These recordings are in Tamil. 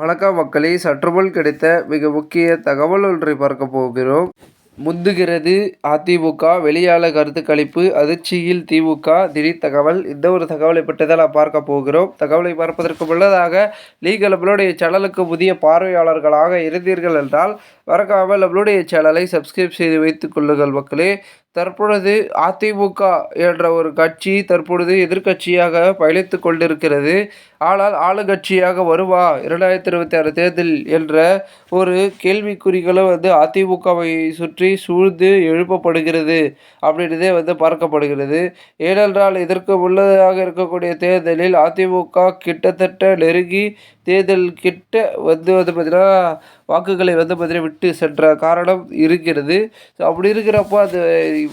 வணக்கம் மக்களே சற்றுமுன் கிடைத்த மிக முக்கிய தகவல் ஒன்றை பார்க்க போகிறோம். முந்துகிறது அதிமுக வெளியாள கருத்து கழிப்பு அதிர்ச்சியில் திமுக திடீர் தகவல். இந்த ஒரு தகவலை பற்றி தான் நான் பார்க்க போகிறோம். தகவலை பார்ப்பதற்கு முன்னதாக நீங்கள் நம்மளுடைய சேனலுக்கு புதிய பார்வையாளர்களாக இருந்தீர்கள் என்றால் மறக்காமல் நம்மளுடைய சேனலை சப்ஸ்கிரைப் செய்து வைத்துக் கொள்ளுங்கள் மக்களே. தற்பொழுது அதிமுக என்ற ஒரு கட்சி தற்பொழுது எதிர்க்கட்சியாக பயணித்து கொண்டிருக்கிறது. ஆனால் ஆளுங்கட்சியாக வருவா? இரண்டாயிரத்தி இருபத்தி ஆறு தேர்தல் என்ற ஒரு கேள்விக்குறிகளும் வந்து அதிமுகவை சுற்றி சூழ்ந்து எழுப்பப்படுகிறது. அப்படின்றதே வந்து பார்க்கப்படுகிறது. ஏனென்றால் இதற்கு முன்னதாக இருக்கக்கூடிய தேர்தலில் அதிமுக கிட்டத்தட்ட நெருங்கி தேர்தல் கிட்ட வந்து வந்து பார்த்திங்கன்னா வாக்குகளை வந்து பார்த்தீங்கன்னா விட்டு சென்ற காரணம் இருக்கிறது. ஸோ அப்படி இருக்கிறப்போ அது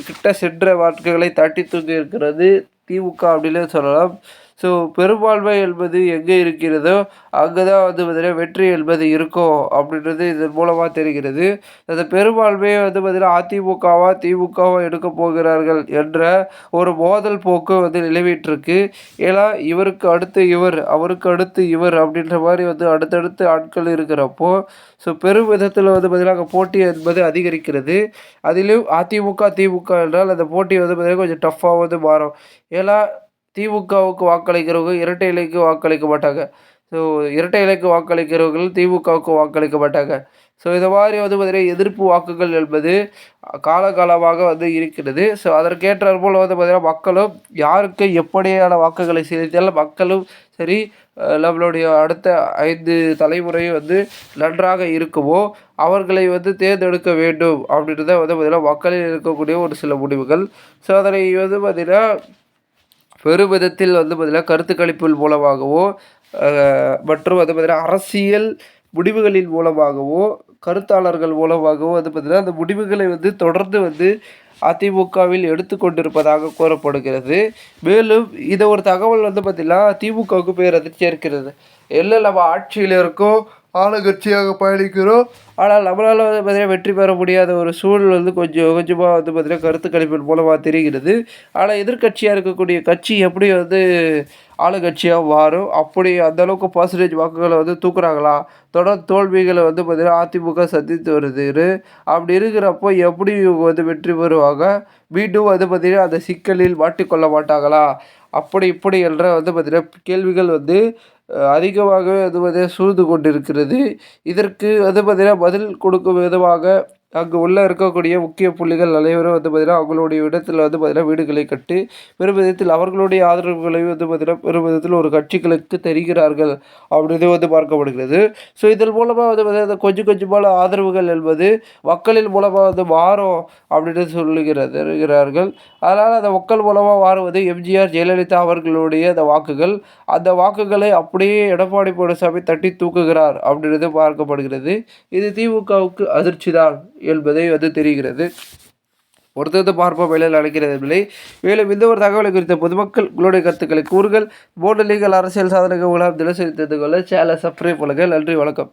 கிட்ட சென்ற வாக்குகளை தட்டி தூக்கி இருக்கிறது. திமுக அப்படின்னு சொல்லலாம். ஸோ பெரும்பான்மை என்பது எங்கே இருக்கிறதோ அங்கே தான் வந்து பார்த்திங்கன்னா வெற்றி என்பது இருக்கும் அப்படின்றது இதன் மூலமாக தெரிகிறது. அந்த பெரும்பான்மையை வந்து பார்த்திங்கன்னா அதிமுகவா திமுகவா எடுக்க போகிறார்கள் என்ற ஒரு மோதல் போக்கு வந்து நிலவிட்டுருக்கு. ஏன்னா இவருக்கு அடுத்து இவர் அவருக்கு அடுத்து இவர் அப்படின்ற மாதிரி வந்து அடுத்தடுத்து ஆட்கள் இருக்கிறப்போ ஸோ பெரும் விதத்தில் வந்து பார்த்திங்கன்னா அங்கே போட்டி என்பது அதிகரிக்கிறது. அதிலும் அதிமுக திமுக என்றால் அந்த போட்டி வந்து பார்த்திங்கன்னா கொஞ்சம் டஃப்பாக வந்து மாறும். ஏன்னா திமுகவுக்கு வாக்களிக்கிறவங்க இரட்டை இலைக்கு வாக்களிக்க மாட்டாங்க ஸோ இரட்டை இலைக்கு வாக்களிக்கிறவர்கள் திமுகவுக்கு வாக்களிக்க மாட்டாங்க ஸோ இந்த மாதிரி வந்து பார்த்திங்கன்னா எதிர்ப்பு வாக்குகள் என்பது காலகாலமாக வந்து இருக்கிறது. ஸோ அதற்கேற்றார் போல் வந்து பார்த்திங்கன்னா மக்களும் யாருக்கு எப்படியான வாக்குகளை செலுத்தியாலும் மக்களும் சரி நம்மளுடைய அடுத்த ஐந்து தலைமுறையும் வந்து நன்றாக இருக்குமோ அவர்களை வந்து தேர்ந்தெடுக்க வேண்டும் அப்படின்றத வந்து பார்த்திங்கன்னா மக்களில் இருக்கக்கூடிய ஒரு சில முடிவுகள். ஸோ அதனை வந்து பார்த்திங்கன்னா பெருவிதத்தில் வந்து பார்த்திங்கன்னா கருத்து கணிப்பில் மூலமாகவோ மற்றும் வந்து பார்த்திங்கன்னா அரசியல் முடிவுகளின் மூலமாகவோ கருத்தாளர்கள் மூலமாகவோ வந்து பார்த்திங்கன்னா அந்த முடிவுகளை வந்து தொடர்ந்து வந்து அதிமுகவில் எடுத்துக்கொண்டிருப்பதாக கூறப்படுகிறது. மேலும் இதை ஒரு தகவல் வந்து பார்த்திங்கன்னா திமுகவுக்கு பேர் அதிர்ச்சியாக இருக்கிறது. எல்லாம் நம்ம ஆட்சியில் இருக்கோ ஆளுங்கட்சியாக பயணிக்கிறோம். ஆனால் நம்மளால் வந்து பார்த்திங்கன்னா வெற்றி பெற முடியாத ஒரு சூழல் வந்து கொஞ்சம் கொஞ்சமாக வந்து பார்த்திங்கன்னா கருத்து கணிப்பின் மூலமாக தெரிகிறது. ஆனால் எதிர்கட்சியாக இருக்கக்கூடிய கட்சி எப்படி வந்து ஆளுங்கட்சியாக மாறும்? அப்படி அந்தளவுக்கு பர்சன்டேஜ் வாக்குகளை வந்து தூக்குறாங்களா? தொடர் தோல்விகளை வந்து பார்த்திங்கன்னா அதிமுக சந்தித்து வருது அப்படி இருக்கிறப்போ எப்படி இவங்க வந்து வெற்றி பெறுவாங்க? மீண்டும் வந்து பார்த்திங்கன்னா அந்த சிக்கலில் மாட்டிக்கொள்ள மாட்டாங்களா? அப்படி இப்படி என்ற வந்து பார்த்திங்கன்னா கேள்விகள் வந்து அதிகமாகவே அது வந்து சூழ்ந்து கொண்டிருக்கிறது. இதற்கு வந்து பார்த்திங்கன்னா பதில் கொடுக்கும் விதமாக அங்கு உள்ள இருக்கக்கூடிய முக்கிய புள்ளிகள் அனைவரும் வந்து பார்த்திங்கன்னா அவங்களுடைய இடத்துல வந்து பார்த்திங்கன்னா வீடுகளை கட்டி பெரும் விதத்தில் அவர்களுடைய ஆதரவுகளை வந்து பார்த்திங்கன்னா பெரும் விதத்தில் ஒரு கட்சிகளுக்கு தெரிகிறார்கள் அப்படின்றது வந்து பார்க்கப்படுகிறது. ஸோ இதன் மூலமாக வந்து பார்த்திங்கன்னா கொஞ்சம் கொஞ்சமான ஆதரவுகள் என்பது மக்களின் மூலமாக வந்து மாறும் அப்படின்னு சொல்லுகிறது அதனால் அந்த மக்கள் மூலமாக மாறுவது எம்ஜிஆர் ஜெயலலிதா அவர்களுடைய அந்த வாக்குகள். அந்த வாக்குகளை அப்படியே எடப்பாடி பழனிசாமி தட்டி தூக்குகிறார் அப்படின்றது பார்க்கப்படுகிறது. இது திமுகவுக்கு அதிர்ச்சி தான். என்பதை வந்து தெரிகிறது. பொறுத்தது பார்ப்போம் வேலையில் அழைக்கிறதில்லை மேலும் இந்த ஒரு தகவலை குறித்த பொதுமக்கள் உங்களுடைய கருத்துக்களை கூறுகள் போர்டு லீகல் அரசியல் சாதனங்கள் உலகம் தினசரி தெரிந்து கொள்ள சேனலை சப்ஸ்கிரைப் பண்ணுங்கள். நன்றி வணக்கம்.